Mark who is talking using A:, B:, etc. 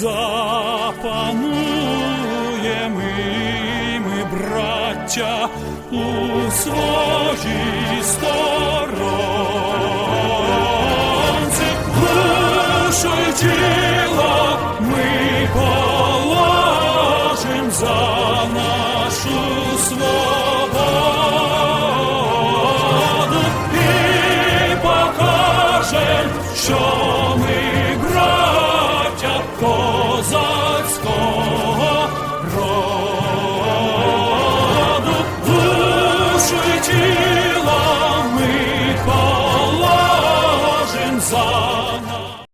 A: запануємо і ми, браття, у своїй сторонці, душу й ми положим за нашу свободу. Покажем, що ми Slav.